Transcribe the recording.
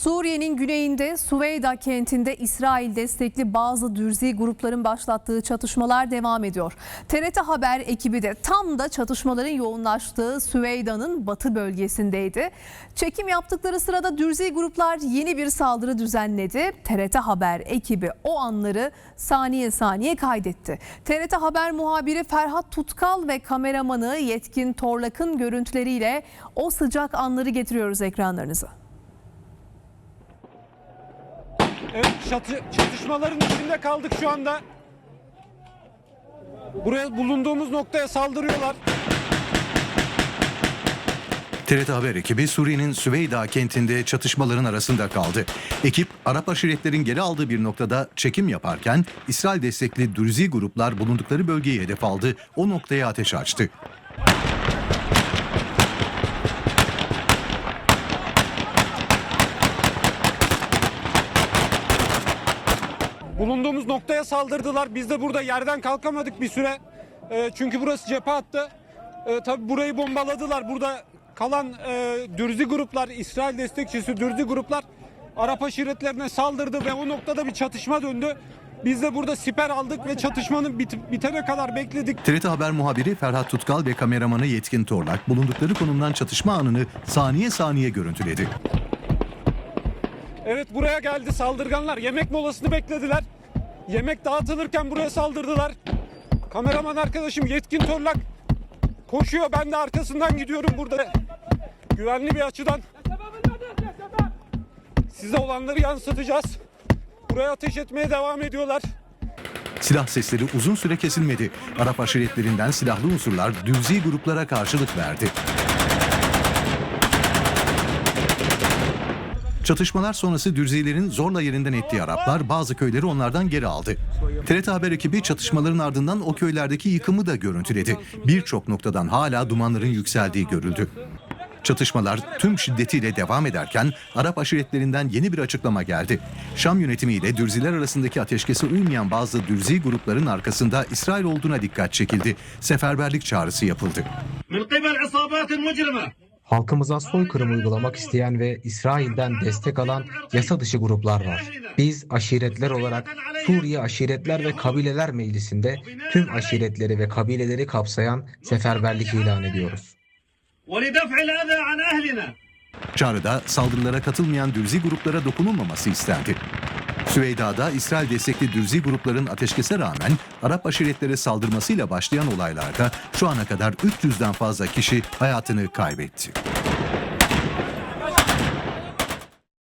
Suriye'nin güneyinde Suveyda kentinde İsrail destekli bazı dürzi grupların başlattığı çatışmalar devam ediyor. TRT Haber ekibi de tam da çatışmaların yoğunlaştığı Süveyda'nın batı bölgesindeydi. Çekim yaptıkları sırada dürzi gruplar yeni bir saldırı düzenledi. TRT Haber ekibi o anları saniye saniye kaydetti. TRT Haber muhabiri Ferhat Tutkal ve kameramanı Yetkin Torlak'ın görüntüleriyle o sıcak anları getiriyoruz ekranlarınıza. Evet çatı, çatışmaların içinde kaldık şu anda. Buraya bulunduğumuz noktaya saldırıyorlar. TRT Haber ekibi Suriye'nin Süveyda kentinde çatışmaların arasında kaldı. Ekip Arap aşiretlerin geri aldığı bir noktada çekim yaparken İsrail destekli Dürzi gruplar bulundukları bölgeyi hedef aldı. O noktaya ateş açtı. Bulunduğumuz noktaya saldırdılar. Biz de burada yerden kalkamadık bir süre. Ee, çünkü burası cephe hattı. Ee, tabii burayı bombaladılar. Burada kalan e, dürzi gruplar, İsrail destekçisi dürzi gruplar Arap aşiretlerine saldırdı ve o noktada bir çatışma döndü. Biz de burada siper aldık ve çatışmanın bit- bitene kadar bekledik. TRT Haber muhabiri Ferhat Tutkal ve kameramanı Yetkin Torlak bulundukları konumdan çatışma anını saniye saniye görüntüledi. Evet buraya geldi saldırganlar. Yemek molasını beklediler. Yemek dağıtılırken buraya saldırdılar. Kameraman arkadaşım Yetkin Torlak koşuyor. Ben de arkasından gidiyorum burada. Güvenli bir açıdan size olanları yansıtacağız. Buraya ateş etmeye devam ediyorlar. Silah sesleri uzun süre kesilmedi. Arap aşiretlerinden silahlı unsurlar Dürzi gruplara karşılık verdi. Çatışmalar sonrası Dürzilerin zorla yerinden ettiği Araplar bazı köyleri onlardan geri aldı. TRT Haber ekibi çatışmaların ardından o köylerdeki yıkımı da görüntüledi. Birçok noktadan hala dumanların yükseldiği görüldü. Çatışmalar tüm şiddetiyle devam ederken Arap aşiretlerinden yeni bir açıklama geldi. Şam yönetimiyle Dürziler arasındaki ateşkese uymayan bazı Dürzi grupların arkasında İsrail olduğuna dikkat çekildi. Seferberlik çağrısı yapıldı halkımıza soykırım uygulamak isteyen ve İsrail'den destek alan yasa dışı gruplar var. Biz aşiretler olarak Suriye Aşiretler ve Kabileler Meclisi'nde tüm aşiretleri ve kabileleri kapsayan seferberlik ilan ediyoruz. Çağrıda saldırılara katılmayan dürzi gruplara dokunulmaması istendi. Süveyda'da İsrail destekli Dürzi grupların ateşkese rağmen Arap aşiretlere saldırmasıyla başlayan olaylarda şu ana kadar 300'den fazla kişi hayatını kaybetti.